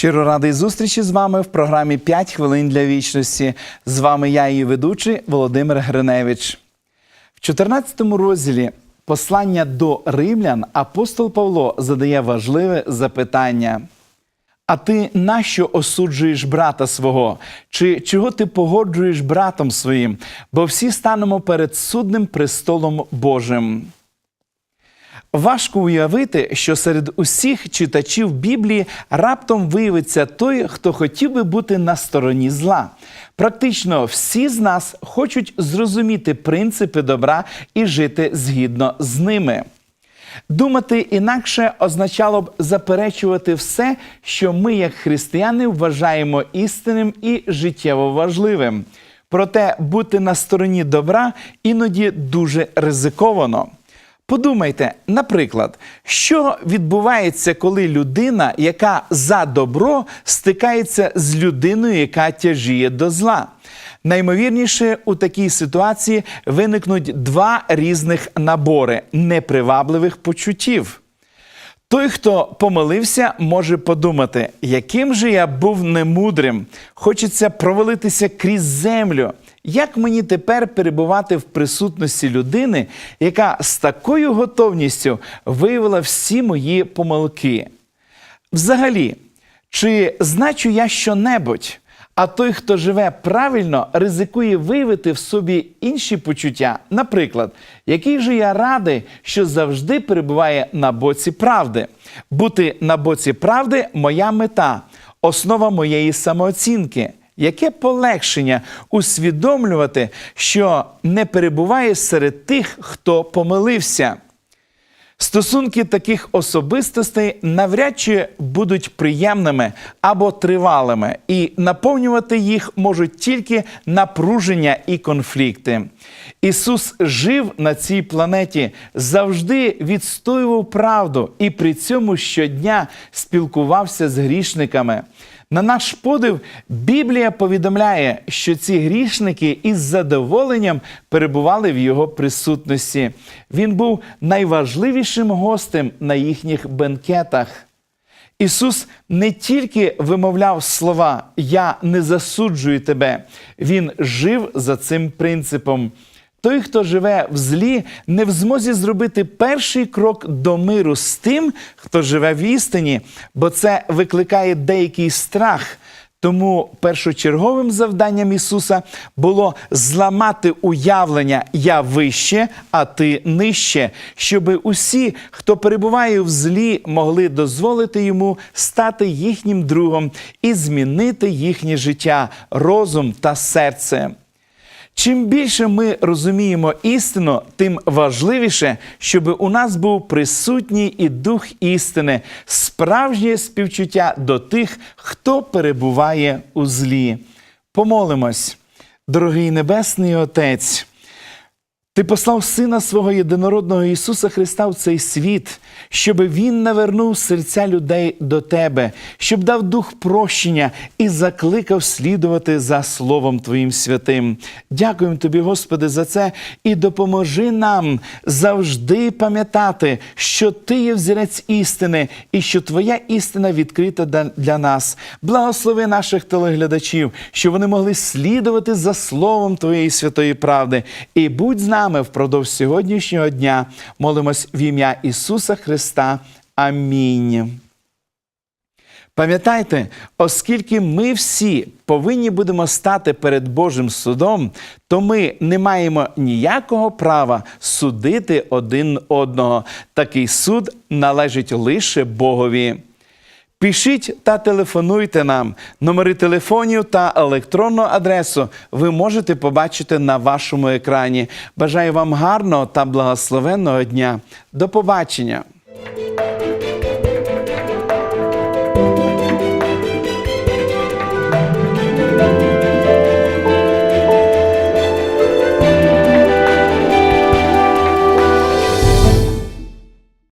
Щиро радий зустрічі з вами в програмі «5 хвилин для вічності. З вами я, її ведучий Володимир Гриневич. В 14 розділі послання до римлян апостол Павло задає важливе запитання. А ти нащо осуджуєш брата свого? Чи чого ти погоджуєш братом своїм? Бо всі станемо перед судним престолом Божим. Важко уявити, що серед усіх читачів Біблії раптом виявиться той, хто хотів би бути на стороні зла. Практично всі з нас хочуть зрозуміти принципи добра і жити згідно з ними. Думати інакше означало б заперечувати все, що ми, як християни, вважаємо істинним і життєво важливим. Проте бути на стороні добра іноді дуже ризиковано. Подумайте, наприклад, що відбувається, коли людина, яка за добро, стикається з людиною, яка тяжіє до зла. Наймовірніше, у такій ситуації виникнуть два різних набори непривабливих почуттів. Той, хто помилився, може подумати, яким же я був немудрим, хочеться провалитися крізь землю. Як мені тепер перебувати в присутності людини, яка з такою готовністю виявила всі мої помилки? Взагалі, чи значу я щонебудь? А той, хто живе правильно, ризикує виявити в собі інші почуття. Наприклад, який же я радий, що завжди перебуває на боці правди. Бути на боці правди моя мета, основа моєї самооцінки. Яке полегшення усвідомлювати, що не перебуває серед тих, хто помилився. Стосунки таких особистостей навряд чи будуть приємними або тривалими, і наповнювати їх можуть тільки напруження і конфлікти. Ісус жив на цій планеті, завжди відстоював правду і при цьому щодня спілкувався з грішниками. На наш подив, Біблія повідомляє, що ці грішники із задоволенням перебували в його присутності. Він був найважливішим гостем на їхніх бенкетах. Ісус не тільки вимовляв слова Я не засуджую тебе, Він жив за цим принципом. Той, хто живе в злі, не в змозі зробити перший крок до миру з тим, хто живе в істині, бо це викликає деякий страх. Тому першочерговим завданням Ісуса було зламати уявлення Я вище, а ти нижче, щоб усі, хто перебуває в злі, могли дозволити йому стати їхнім другом і змінити їхнє життя, розум та серце. Чим більше ми розуміємо істину, тим важливіше, щоб у нас був присутній і дух істини, справжнє співчуття до тих, хто перебуває у злі. Помолимось, дорогий Небесний Отець. Ти послав Сина свого єдинородного Ісуса Христа в цей світ, щоб Він навернув серця людей до Тебе, щоб дав дух прощення і закликав слідувати за Словом Твоїм святим. Дякуємо Тобі, Господи, за це і допоможи нам завжди пам'ятати, що Ти є взірець істини і що Твоя істина відкрита для нас. Благослови наших телеглядачів, щоб вони могли слідувати за Словом Твоєї святої правди. І будь з нами впродовж сьогоднішнього дня. Молимось в ім'я Ісуса Христа. Амінь. Пам'ятайте, оскільки ми всі повинні будемо стати перед Божим судом, то ми не маємо ніякого права судити один одного. Такий суд належить лише Богові. Пишіть та телефонуйте нам. Номери телефонів та електронну адресу ви можете побачити на вашому екрані. Бажаю вам гарного та благословенного дня. До побачення!